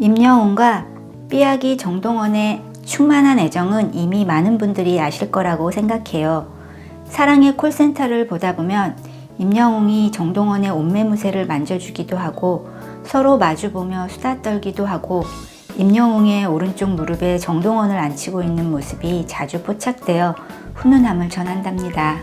임영웅과 삐약이 정동원의 충만한 애정은 이미 많은 분들이 아실 거라고 생각해요. 사랑의 콜센터를 보다 보면 임영웅이 정동원의 옷매무새를 만져주기도 하고 서로 마주보며 수다 떨기도 하고 임영웅의 오른쪽 무릎에 정동원을 앉히고 있는 모습이 자주 포착되어 훈훈함을 전한답니다.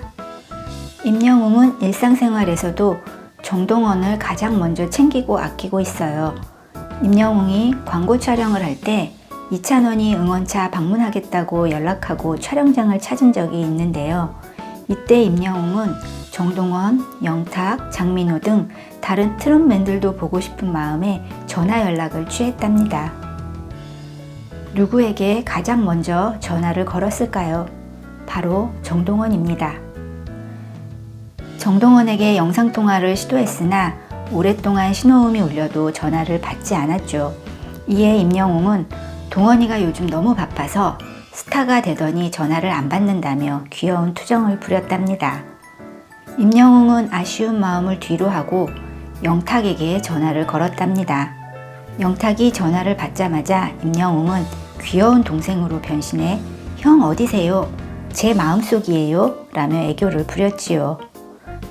임영웅은 일상생활에서도 정동원을 가장 먼저 챙기고 아끼고 있어요. 임영웅이 광고 촬영을 할 때 이찬원이 응원차 방문하겠다고 연락하고 촬영장을 찾은 적이 있는데요. 이때 임영웅은 정동원, 영탁, 장민호 등 다른 트롯맨들도 보고 싶은 마음에 전화 연락을 취했답니다. 누구에게 가장 먼저 전화를 걸었을까요? 바로 정동원입니다. 정동원에게 영상통화를 시도했으나 오랫동안 신호음이 울려도 전화를 받지 않았죠. 이에 임영웅은 동원이가 요즘 너무 바빠서 스타가 되더니 전화를 안 받는다며 귀여운 투정을 부렸답니다. 임영웅은 아쉬운 마음을 뒤로 하고 영탁에게 전화를 걸었답니다. 영탁이 전화를 받자마자 임영웅은 귀여운 동생으로 변신해 형 어디세요? 제 마음속이에요? 라며 애교를 부렸지요.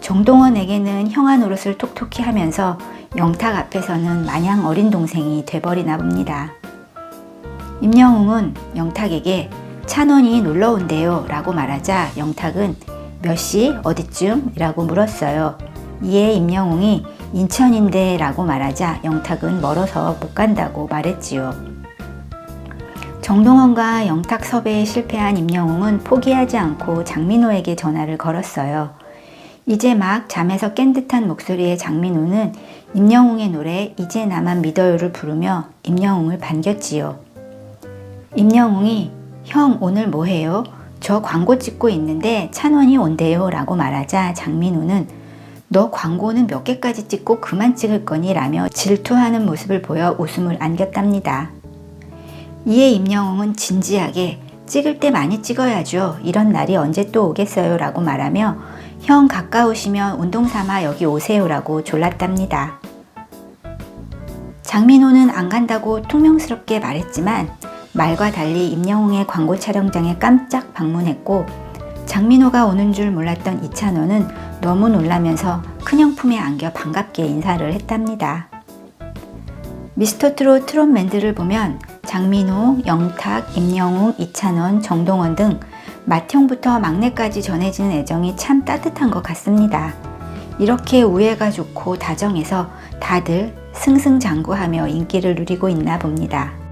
정동원에게는 형아 노릇을 톡톡히 하면서 영탁 앞에서는 마냥 어린 동생이 돼버리나 봅니다. 임영웅은 영탁에게 찬원이 놀러 온대요 라고 말하자 영탁은 몇 시 어디쯤? 이라고 물었어요. 이에 임영웅이 인천인데 라고 말하자 영탁은 멀어서 못 간다고 말했지요. 정동원과 영탁 섭외에 실패한 임영웅은 포기하지 않고 장민호에게 전화를 걸었어요. 이제 막 잠에서 깬 듯한 목소리의 장민호는 임영웅의 노래 이제 나만 믿어요를 부르며 임영웅을 반겼지요. 임영웅이 형 오늘 뭐 해요? 저 광고 찍고 있는데 찬원이 온대요 라고 말하자 장민호는 너 광고는 몇 개까지 찍고 그만 찍을 거니? 라며 질투하는 모습을 보여 웃음을 안겼답니다. 이에 임영웅은 진지하게 찍을 때 많이 찍어야죠. 이런 날이 언제 또 오겠어요. 라고 말하며 형 가까우시면 운동 삼아 여기 오세요. 라고 졸랐답니다. 장민호는 안 간다고 퉁명스럽게 말했지만 말과 달리 임영웅의 광고 촬영장에 깜짝 방문했고 장민호가 오는 줄 몰랐던 이찬원은 너무 놀라면서 큰형 품에 안겨 반갑게 인사를 했답니다. 미스터 트롯 트롯맨들을 보면 장민호, 영탁, 임영웅, 이찬원, 정동원 등 맏형부터 막내까지 전해지는 애정이 참 따뜻한 것 같습니다. 이렇게 우애가 좋고 다정해서 다들 승승장구하며 인기를 누리고 있나 봅니다.